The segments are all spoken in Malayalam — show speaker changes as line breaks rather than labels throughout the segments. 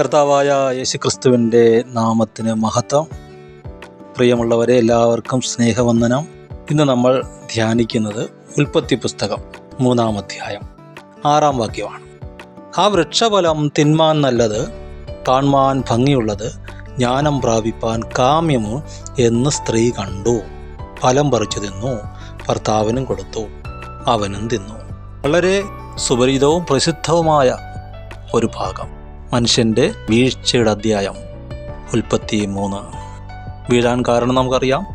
കർത്താവായ യേശുക്രിസ്തുവിന്റെ നാമത്തിന് മഹത്വം. പ്രിയമുള്ളവരെ എല്ലാവർക്കും സ്നേഹവന്ദനം. ഇന്ന് നമ്മൾ ധ്യാനിക്കുന്നത് ഉൽപ്പത്തി പുസ്തകം മൂന്നാം അധ്യായം ആറാം വാക്യമാണ്. ആ വൃക്ഷഫലം തിന്മാൻ നല്ലത് കാൺമാൻ ഭംഗിയുള്ളത് ജ്ഞാനം പ്രാപിപ്പാൻ കാമ്യമോ എന്ന് സ്ത്രീ കണ്ടു. ഫലം പറിച്ചു തിന്നു ഭർത്താവിനും കൊടുത്തു അവനും തിന്നു. വളരെ സുപരിതവും പ്രസിദ്ധവുമായ ഒരു ഭാഗം. മനുഷ്യന്റെ വീഴ്ചയുടെ അധ്യായം ഉൽപ്പത്തി മൂന്ന്. വീഴാൻ കാരണം നമുക്കറിയാം.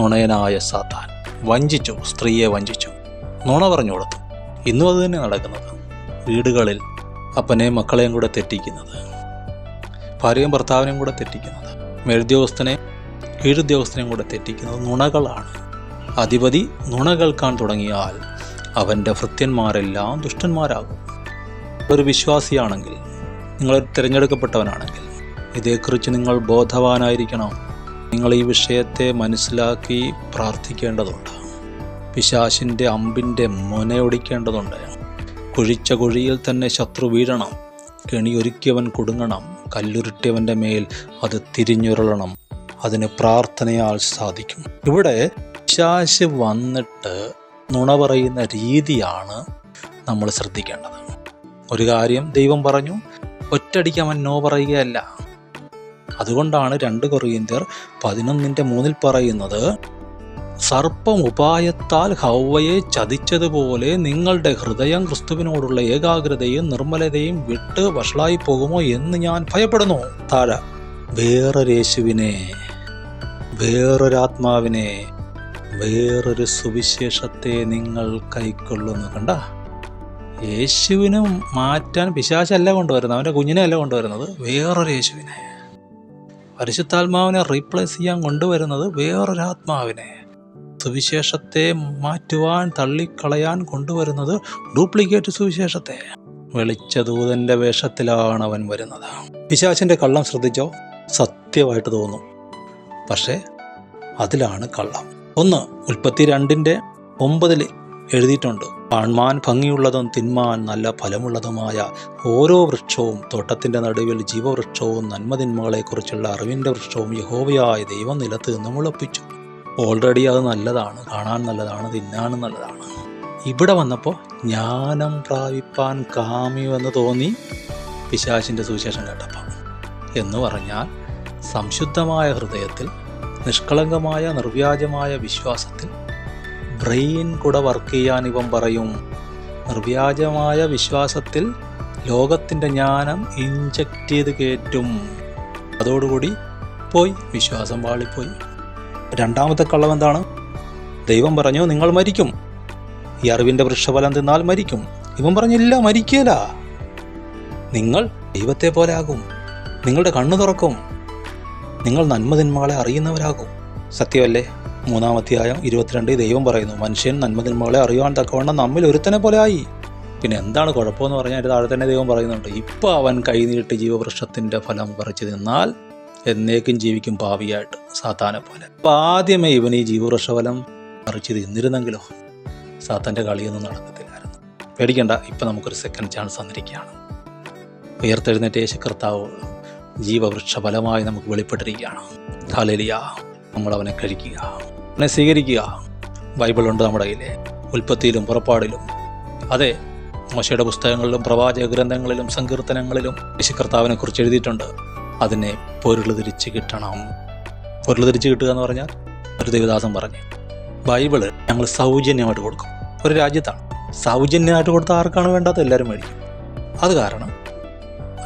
നുണയനായ സാത്താൻ വഞ്ചിച്ചു സ്ത്രീയെ വഞ്ചിച്ചു. നുണ പറഞ്ഞു കൊടുത്തു ഇന്നും അത് തന്നെ നടക്കുന്നത്. വീടുകളിൽ അപ്പനെയും മക്കളെയും കൂടെ തെറ്റിക്കുന്നത്. ഭാര്യയും ഭർത്താവിനെയും കൂടെ തെറ്റിക്കുന്നത്. മേലുദ്യോഗസ്ഥനെ കീഴുദ്യോഗസ്ഥനെയും കൂടെ തെറ്റിക്കുന്നത് നുണകളാണ്. അധിപതി നുണ കേൾക്കാൻ തുടങ്ങിയാൽ അവന്റെ ഭൃത്യന്മാരെല്ലാം ദുഷ്ടന്മാരാകും. ഒരു വിശ്വാസിയാണെങ്കിൽ നിങ്ങൾ തിരഞ്ഞെടുക്കപ്പെട്ടവനാണെങ്കിൽ ഇതേക്കുറിച്ച് നിങ്ങൾ ബോധവാനായിരിക്കണം. നിങ്ങൾ ഈ വിഷയത്തെ മനസ്സിലാക്കി പ്രാർത്ഥിക്കേണ്ടതുണ്ട്. പിശാശിന്റെ അമ്പിന്റെ മുനയൊടിക്കേണ്ടതുണ്ട്. കുഴിച്ച കുഴിയിൽ തന്നെ ശത്രു വീഴണം. കെണിയൊരുക്കിയവൻ കുടുങ്ങണം. കല്ലുരുട്ടിയവന്റെ മേൽ അത് തിരിഞ്ഞുരുളണം. അതിന് പ്രാർത്ഥനയാൽ സാധിക്കും. ഇവിടെ പിശാശ് വന്നിട്ട് നുണ പറയുന്ന രീതിയാണ് നമ്മൾ ശ്രദ്ധിക്കേണ്ടത്. ഒരു കാര്യം ദൈവം പറഞ്ഞു ഒറ്റടിക്ക് അവൻ നോ പറയുകയല്ല. അതുകൊണ്ടാണ് രണ്ട് കൊറിയന്ത്യർ പതിനൊന്നിന്റെ മൂന്നിൽ പറയുന്നത് സർപ്പം ഉപായത്താൽ ഹൗവയെ ചതിച്ചതുപോലെ നിങ്ങളുടെ ഹൃദയം ക്രിസ്തുവിനോടുള്ള ഏകാഗ്രതയും നിർമ്മലതയും വിട്ട് വഷളായി പോകുമോ എന്ന് ഞാൻ ഭയപ്പെടുന്നു. താഴെ വേറൊരു യേശുവിനെ വേറൊരാത്മാവിനെ വേറൊരു സുവിശേഷത്തെ നിങ്ങൾ കൈക്കൊള്ളുന്നു. കണ്ട? യേശുവിനും മാറ്റാൻ പിശാശല്ല കൊണ്ടുവരുന്നത് അവന്റെ കുഞ്ഞിനെ അല്ല കൊണ്ടുവരുന്നത് വേറൊരു യേശുവിനെ. പരിശുദ്ധാത്മാവിനെ റീപ്ലേസ് ചെയ്യാൻ കൊണ്ടുവരുന്നത് വേറൊരാത്മാവിനെ സുവിശേഷത്തെ മാറ്റുവാൻ തള്ളിക്കളയാൻ കൊണ്ടുവരുന്നത് ഡ്യൂപ്ലിക്കേറ്റ് സുവിശേഷത്തെ. വെളിച്ചദൂതന്റെ വേഷത്തിലാണ് അവൻ വരുന്നത്. പിശാചിന്റെ കള്ളം ശ്രദ്ധിച്ചോ? സത്യമായിട്ട് തോന്നും. പക്ഷേ അതിലാണ് കള്ളം. ഒന്ന് ഉൽപ്പത്തി രണ്ടിന്റെ ഒമ്പതിൽ എഴുതിയിട്ടുണ്ട്. കാൺമാൻ ഭംഗിയുള്ളതും തിന്മാൻ നല്ല ഫലമുള്ളതുമായ ഓരോ വൃക്ഷവും തോട്ടത്തിന്റെ നടുവിൽ ജീവവൃക്ഷവും നന്മതിന്മകളെക്കുറിച്ചുള്ള അറിവിന്റെ വൃക്ഷവും യഹോവയായ ദൈവം നിലത്ത് നിന്ന് മുളപ്പിച്ചു ഓൾറെഡി അത് നല്ലതാണ്. കാണാൻ നല്ലതാണ്. തിന്നാനും നല്ലതാണ്. ഇവിടെ വന്നപ്പോൾ ജ്ഞാനം പ്രാപിപ്പാൻ കാമ്യമെന്ന് തോന്നി പിശാശിന്റെ സുവിശേഷം കേട്ടപ്പോൾ. എന്ന് പറഞ്ഞാൽ സംശുദ്ധമായ ഹൃദയത്തിൽ നിഷ്കളങ്കമായ നിർവ്യാജമായ വിശ്വാസത്തിൽ ബ്രെയിൻ കൂടെ വർക്ക് ചെയ്യാൻ ഇവൻ പറയും. നിർവ്യാജമായ വിശ്വാസത്തിൽ ലോകത്തിന്റെ ജ്ഞാനം ഇഞ്ചക്ട് ചെയ്ത് കയറ്റും അതോടുകൂടി പോയി വിശ്വാസം വാളിപ്പോയി. രണ്ടാമത്തെ കള്ളം എന്താണ്? ദൈവം പറഞ്ഞു നിങ്ങൾ മരിക്കും. ഈ അറിവിന്റെ വൃക്ഷഫലം തിന്നാൽ മരിക്കും. ഇവൻ പറഞ്ഞില്ല മരിക്കില്ല നിങ്ങൾ ദൈവത്തെ പോലെ ആകും നിങ്ങളുടെ കണ്ണു തുറക്കും. നിങ്ങൾ നന്മതിന്മകളെ അറിയുന്നവരാകും. സത്യമല്ലേ? മൂന്നാമധ്യായം ഇരുപത്തിരണ്ട് ദൈവം പറയുന്നു മനുഷ്യൻ നന്മതിന്മകളെ അറിയുവാൻ തക്കവണ്ണം നമ്മിൽ ഒരുത്തനെ പോലെ ആയി. പിന്നെ എന്താണ് കുഴപ്പമെന്ന് പറഞ്ഞാൽ താഴെ തന്നെ ദൈവം പറയുന്നുണ്ട് ഇപ്പോൾ അവൻ കൈനീട്ടി ജീവവൃക്ഷത്തിന്റെ ഫലം പറിച്ചു നിന്നാൽ എന്നേക്കും ജീവിക്കും ഭാവിയായിട്ട് സാത്താനെ പോലെ. അപ്പം ആദ്യമേ ഇവൻ ഈ ജീവവൃക്ഷഫലം പറിച്ചു തിന്നിരുന്നെങ്കിലോ സാത്താന്റെ കളിയൊന്നും നടക്കത്തില്ലായിരുന്നു. പേടിക്കണ്ട ഇപ്പം നമുക്കൊരു സെക്കൻഡ് ചാൻസ് തന്നിരിക്കുകയാണ്. ഉയർത്തെഴുന്നേറ്റ് യേശു കർത്താവ് ജീവവൃക്ഷ ഫലമായി നമുക്ക് വെളിപ്പെട്ടിരിക്കുകയാണ്. ഹാലേലിയ നമ്മളവനെ കഴിക്കുക. അവനെ സ്വീകരിക്കുക. ബൈബിളുണ്ട് നമ്മുടെ കയ്യിൽ ഉൽപ്പത്തിയിലും പുറപ്പാടിലും. അതെ മോശയുടെ പുസ്തകങ്ങളിലും പ്രവാചക ഗ്രന്ഥങ്ങളിലും സങ്കീർത്തനങ്ങളിലും യേശു കർത്താവിനെ കുറിച്ച് എഴുതിയിട്ടുണ്ട്. അതിനെ പൊരുൾ തിരിച്ച് കിട്ടണം. പൊരുൾ തിരിച്ച് കിട്ടുക എന്ന് പറഞ്ഞാൽ ഒരു ദേവദാസൻ പറഞ്ഞു ബൈബിൾ ഞങ്ങൾ സൗജന്യമായിട്ട് കൊടുക്കും. ഒരു രാജ്യത്താണ്. സൗജന്യമായിട്ട് കൊടുത്ത ആർക്കാണ് വേണ്ടാത്ത എല്ലാവരും മേടിക്കും. അത് കാരണം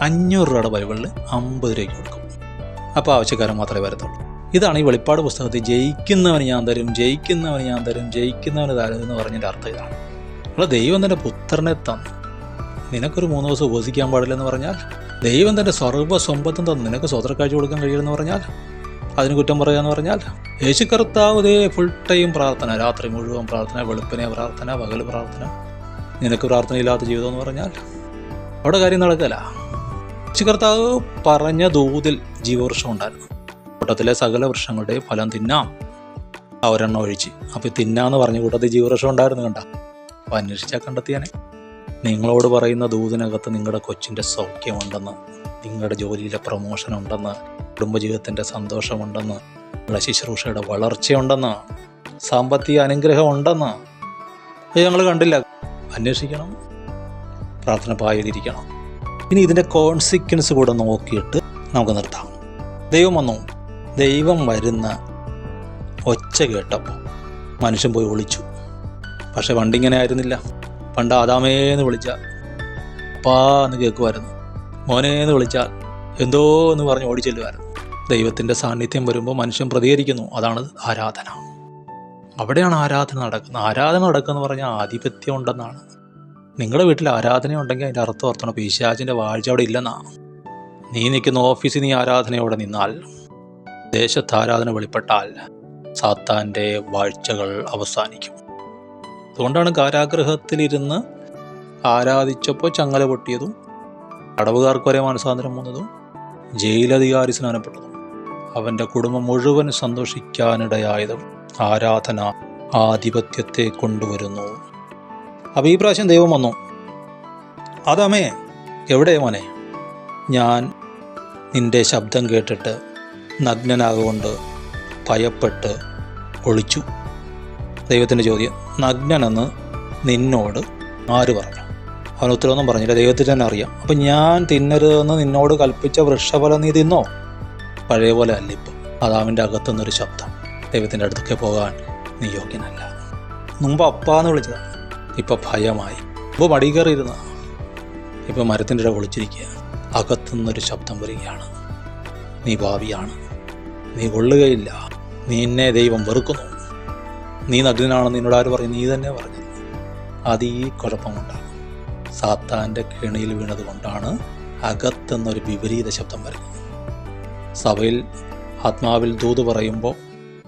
അഞ്ഞൂറ് രൂപയുടെ ബൈബിളിൽ അമ്പത് രൂപയ്ക്ക് കൊടുക്കും. അപ്പോൾ ആവശ്യക്കാരൻ മാത്രമേ വരത്തുള്ളൂ. ഇതാണ് ഈ വെളിപ്പാട് പുസ്തകത്തിൽ ജയിക്കുന്നവന് ഞാൻ തരും ജയിക്കുന്നവന് ഞാൻ തരും ജയിക്കുന്നവന് തരും എന്ന് പറഞ്ഞതിന്റെ അർത്ഥം ഇതാണ്. നമ്മളെ ദൈവം തന്റെ പുത്രനെ തന്നു. നിനക്കൊരു മൂന്ന് ദിവസം ഉപസിക്കാൻ പാടില്ലെന്ന് പറഞ്ഞാൽ ദൈവം തന്റെ സർവ സമ്പത്തും തന്നു. നിനക്ക് സ്വതന്ത്രക്കാഴ്ച കൊടുക്കാൻ കഴിയുമെന്ന് പറഞ്ഞാൽ അതിന് കുറ്റം പറയാന്ന് പറഞ്ഞാൽ യേശു കർത്താവ് ദേ ഫുൾ ടൈം പ്രാർത്ഥന രാത്രി മുഴുവൻ പ്രാർത്ഥന വെളുപ്പിനെ പ്രാർത്ഥന പകൽ പ്രാർത്ഥന നിനക്ക് പ്രാർത്ഥനയില്ലാത്ത ജീവിതം എന്ന് പറഞ്ഞാൽ അവിടെ കാര്യം നടക്കല. യേശു കർത്താവ് പറഞ്ഞ ദൂതിൽ ജീവവൃക്ഷം ഉണ്ടായിരുന്നു. കൂട്ടത്തിലെ സകല വൃക്ഷങ്ങളുടെയും ഫലം തിന്നാം ആ ഒരെണ്ണം ഒഴിച്ച്. അപ്പോൾ തിന്നാന്ന് പറഞ്ഞ കൂട്ടത്തിൽ ജീവവൃക്ഷം ഉണ്ടായിരുന്നു കണ്ട? അപ്പോൾ അന്വേഷിച്ചാൽ കണ്ടെത്തിയാനെ. നിങ്ങളോട് പറയുന്ന ദൂതിനകത്ത് നിങ്ങളുടെ കൊച്ചിന്റെ സൗഖ്യമുണ്ടെന്ന് നിങ്ങളുടെ ജോലിയിലെ പ്രൊമോഷൻ ഉണ്ടെന്ന് കുടുംബജീവിതത്തിന്റെ സന്തോഷമുണ്ടെന്ന് നിങ്ങളുടെ ശുശ്രൂഷയുടെ വളർച്ചയുണ്ടെന്ന് സാമ്പത്തിക അനുഗ്രഹം ഉണ്ടെന്ന് അത് ഞങ്ങൾ കണ്ടില്ല. അന്വേഷിക്കണം. പ്രാർത്ഥന പായലിരിക്കണം ഇനി ഇതിന്റെ കോൺസിക്വൻസ് കൂടെ നോക്കിയിട്ട് നമുക്ക് നിർത്താം. ദൈവം വന്നു. ദൈവം വരുന്ന ഒച്ച കേട്ടപ്പോൾ മനുഷ്യൻ പോയി ഒളിച്ചു. പക്ഷെ പണ്ട് ഇങ്ങനെ ആയിരുന്നില്ല. പണ്ട് ആദാമേന്ന് വിളിച്ചാൽ പാ എന്ന് കേൾക്കുമായിരുന്നു. മോനേന്ന് വിളിച്ചാൽ എന്തോ എന്ന് പറഞ്ഞ് ഓടിച്ചെല്ലുമായിരുന്നു ദൈവത്തിന്റെ സാന്നിധ്യം വരുമ്പോൾ മനുഷ്യൻ പ്രതികരിക്കുന്നു. അതാണ് ആരാധന. അവിടെയാണ് ആരാധന നടക്കുന്നത്. ആരാധന നടക്കുക എന്ന് പറഞ്ഞാൽ ആധിപത്യം ഉണ്ടെന്നാണ്. നിങ്ങളുടെ വീട്ടിൽ ആരാധന ഉണ്ടെങ്കിൽ അതിന്റെ അർത്ഥം ഓർത്തണം. പിശാചിന്റെ വാഴ്ച അവിടെ ഇല്ലെന്നാണ്. നീ നിൽക്കുന്ന ഓഫീസിൽ നീ ആരാധനയോടെ നിന്നാൽ ദേശത്ത് ആരാധന വെളിപ്പെട്ടാൽ സാത്താന്റെ വാഴ്ചകൾ അവസാനിക്കും. അതുകൊണ്ടാണ് കാരാഗ്രഹത്തിലിരുന്ന് ആരാധിച്ചപ്പോൾ ചങ്ങല പൊട്ടിയതും തടവുകാർക്ക് വരെ മാനസാന്തരം വന്നതും ജയിലധികാരി സ്നാനപ്പെട്ടതും അവന്റെ കുടുംബം മുഴുവൻ സന്തോഷിക്കാനിടയായതും ആരാധന ആധിപത്യത്തെ കൊണ്ടുവരുന്നു. അപ്പോൾ ഈ പ്രാവശ്യം ദൈവം വന്നു. അതമേ എവിടെ മോനെ? ഞാൻ നിന്റെ ശബ്ദം കേട്ടിട്ട് നഗ്നനാകൊണ്ട് ഭയപ്പെട്ട് ഒളിച്ചു. ദൈവത്തിന്റെ ചോദ്യം നഗ്നനെന്ന് നിന്നോട് ആര് പറഞ്ഞു? അവൻ ഉത്തരവൊന്നും പറഞ്ഞില്ല. ദൈവത്തിന് തന്നെ അറിയാം. അപ്പം ഞാൻ തിന്നരുതെന്ന് നിന്നോട് കൽപ്പിച്ച വൃക്ഷഫലം നീ തിന്നോ? പഴയ പോലെ അല്ല ഇപ്പം. അതാവിന്റെ അകത്തുനിന്നൊരു ശബ്ദം. ദൈവത്തിന്റെ അടുത്തൊക്കെ പോകാൻ നീ യോഗ്യനല്ല. മുമ്പ് അപ്പാന്ന് വിളിച്ചതാണ് ഇപ്പം ഭയമായി. ഇപ്പോൾ മടി ഇപ്പം മരത്തിന്റെ ഇട ഒളിച്ചിരിക്കുക. അകത്തുനിന്നൊരു ശബ്ദം വരികയാണ്. നീ ഭാവിയാണ് നീ കൊള്ളുകയില്ല. നീ എന്നെ ദൈവം വെറുക്കുന്നു. നീ നഗ്നാണെന്ന് നിന്നോട് ആര് പറയും നീ തന്നെ പറഞ്ഞത് അത് ഈ കുഴപ്പം കൊണ്ടാണ് സാത്താന്റെ കെണിയിൽ വീണത് കൊണ്ടാണ് അകത്തെന്നൊരു വിപരീത ശബ്ദം വരുന്നത്. സഭയിൽ ആത്മാവിൽ ദൂത് പറയുമ്പോൾ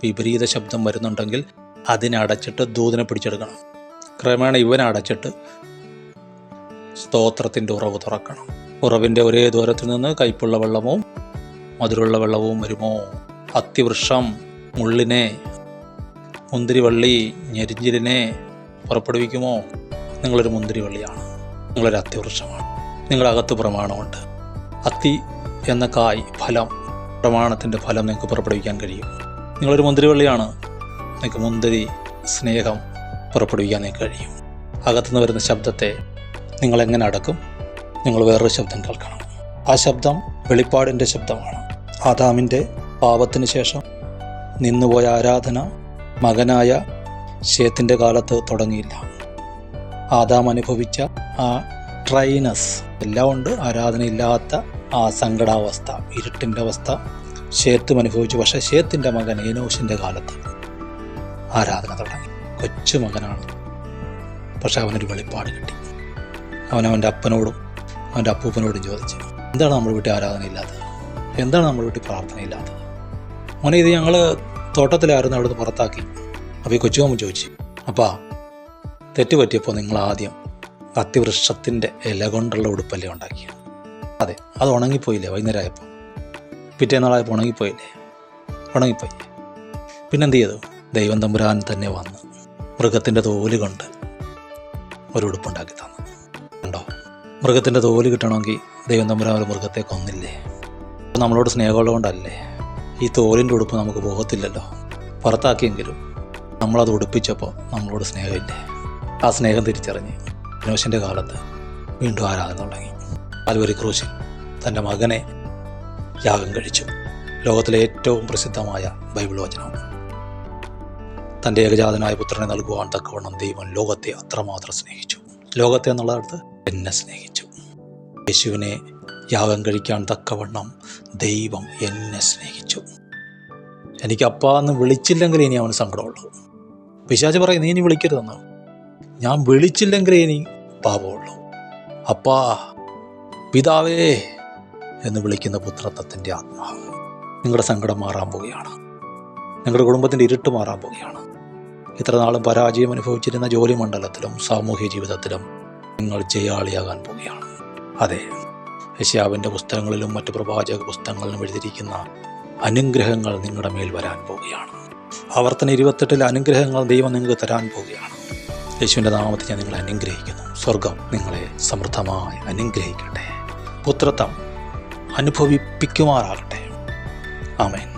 വിപരീത ശബ്ദം വരുന്നുണ്ടെങ്കിൽ അതിനെ അടച്ചിട്ട് ദൂതിനെ പിടിച്ചെടുക്കണം. ക്രമേണ ഇവനെ അടച്ചിട്ട് സ്തോത്രത്തിന്റെ ഉറവ് തുറക്കണം. ഉറവിന്റെ ഒരേ ദൂരത്തിൽ നിന്ന് കൈപ്പുള്ള വെള്ളമോ മധുരമുള്ള വെള്ളവും വരുമോ? അത്തിവൃക്ഷം മുള്ളിനെ മുന്തിരിവള്ളി ഞെരിഞ്ചിലിനെ പുറപ്പെടുവിക്കുമോ? നിങ്ങളൊരു മുന്തിരിവള്ളിയാണ്. നിങ്ങളൊരു അത്തിവൃക്ഷമാണ്. നിങ്ങളകത്ത് പ്രമാണമുണ്ട്. അത്തി എന്ന കായ് ഫലം പ്രമാണത്തിന്റെ ഫലം നിങ്ങൾക്ക് പുറപ്പെടുവിക്കാൻ കഴിയും. നിങ്ങളൊരു മുന്തിരിവള്ളിയാണ്. നിങ്ങൾക്ക് മുന്തിരി സ്നേഹം പുറപ്പെടുവിക്കാൻ നിങ്ങൾക്ക് കഴിയും. അകത്തുനിന്ന് വരുന്ന ശബ്ദത്തെ നിങ്ങളെങ്ങനെ അടക്കും? നിങ്ങൾ വേറൊരു ശബ്ദം കേൾക്കണം. ആ ശബ്ദം വെളിപ്പാടിന്റെ ശബ്ദമാണ്. ആദാമിന്റെ പാപത്തിന് ശേഷം നിന്നുപോയ ആരാധന മകനായ ഷേത്തിന്റെ കാലത്ത് തുടങ്ങിയില്ല. ആദാം അനുഭവിച്ച ആ ട്രൈനസ് എല്ലാം ഉണ്ട്. ആരാധനയില്ലാത്ത ആ സങ്കടാവസ്ഥ ഇരുട്ടിന്റെ അവസ്ഥ ഷേത്തും അനുഭവിച്ചു. പക്ഷേ ഷേത്തിന്റെ മകൻ ഏനോഷിന്റെ കാലത്ത് ആരാധന തുടങ്ങി. കൊച്ചു മകനാണ്. പക്ഷെ അവനൊരു വെളിപ്പാട് കിട്ടി. അവൻ അവന്റെ അപ്പനോടും അവന്റെ അപ്പൂപ്പനോടും ചോദിച്ചു എന്താണ് നമ്മുടെ വീട്ടിൽ ആരാധന ഇല്ലാത്തത് എന്താണ് നമ്മുടെ വീട്ടിൽ പ്രാർത്ഥനയില്ലാത്തത്? മോനെ ഇത് ഞങ്ങൾ തോട്ടത്തിലായിരുന്നു അവിടുന്ന് പുറത്താക്കി. അപ്പോൾ ഈ കൊച്ചുമാമൻ ചോദിച്ചു അപ്പാ തെറ്റ് പറ്റിയപ്പോൾ നിങ്ങൾ ആദ്യം അത്തിവൃക്ഷത്തിന്റെ ഇല കൊണ്ടുള്ള ഉടുപ്പല്ലേ ഉണ്ടാക്കിയ? അതെ അത് ഉണങ്ങിപ്പോയില്ലേ വൈകുന്നേരമായപ്പോൾ പിറ്റേന്നാളായപ്പോൾ ഉണങ്ങിപ്പോയില്ലേ? ഉണങ്ങിപ്പോയി. പിന്നെന്ത് ചെയ്തു? ദൈവം തമ്പുരാൻ തന്നെ വന്ന് മൃഗത്തിന്റെ തോൽ കൊണ്ട് ഒരു ഉടുപ്പുണ്ടാക്കി തന്നു. കണ്ടോ? മൃഗത്തിന്റെ തോൽ കിട്ടണമെങ്കിൽ ദൈവം തമ്പുരാൻ ഒരു മൃഗത്തെ കൊന്നില്ലേ? നമ്മളോട് സ്നേഹമുള്ളതുകൊണ്ടല്ലേ ഈ തോലിന്റെ ഉടുപ്പ് നമുക്ക് പോകത്തില്ലല്ലോ. പുറത്താക്കിയെങ്കിലും നമ്മളത് ഉടുപ്പിച്ചപ്പോൾ നമ്മളോട് സ്നേഹമില്ലേ? ആ സ്നേഹം തിരിച്ചറിഞ്ഞ് വിനോശന്റെ കാലത്ത് വീണ്ടും ആരാധന തുടങ്ങി. കാൽവരി ക്രൂശിൽ തന്റെ മകനെ യാഗം കഴിച്ചു. ലോകത്തിലെ ഏറ്റവും പ്രസിദ്ധമായ ബൈബിൾ വചനമാണ് തന്റെ ഏകജാതനായ പുത്രനെ നൽകുവാൻ തക്കവണ്ണം ദൈവം ലോകത്തെ അത്രമാത്രം സ്നേഹിച്ചു. ലോകത്തെ എന്നുള്ളടത്ത് എന്നെ സ്നേഹിച്ചു. യേശുവിനെ യാഗം കഴിക്കാൻ തക്കവണ്ണം ദൈവം എന്നെ സ്നേഹിച്ചു. എനിക്ക് അപ്പാ എന്ന് വിളിച്ചില്ലെങ്കിൽ ഇനി അവന് സങ്കടമുള്ളൂ. പിശാച് പറയും നീ ഇനി വിളിക്കരുതെന്ന്? ഞാൻ വിളിച്ചില്ലെങ്കിൽ ഇനി പാപമുള്ളൂ. അപ്പാ പിതാവേ എന്ന് വിളിക്കുന്ന പുത്രത്വത്തിന്റെ ആത്മാവ് നിങ്ങളുടെ സങ്കടം മാറാൻ പോവുകയാണ്. നിങ്ങളുടെ കുടുംബത്തിന്റെ ഇരുട്ട് മാറാൻ പോവുകയാണ്. ഇത്ര നാളും പരാജയം അനുഭവിച്ചിരുന്ന ജോലി മണ്ഡലത്തിലും സാമൂഹ്യ ജീവിതത്തിലും നിങ്ങൾ ജയാളിയാകാൻ പോവുകയാണ്. അതെ യശാവിന്റെ പുസ്തകങ്ങളിലും മറ്റ് പ്രവാചക പുസ്തകങ്ങളിലും എഴുതിയിരിക്കുന്ന അനുഗ്രഹങ്ങൾ നിങ്ങളുടെ മേൽ വരാൻ പോവുകയാണ്. ആവർത്തന ഇരുപത്തെട്ടിലെ അനുഗ്രഹങ്ങൾ ദൈവം നിങ്ങൾക്ക് തരാൻ പോവുകയാണ്. യേശുവിന്റെ നാമത്തിൽ ഞാൻ നിങ്ങളെ അനുഗ്രഹിക്കുന്നു. സ്വർഗം നിങ്ങളെ സമൃദ്ധമായി അനുഗ്രഹിക്കട്ടെ. പുത്രത്വം അനുഭവിപ്പിക്കുമാറാകട്ടെ. ആമേൻ.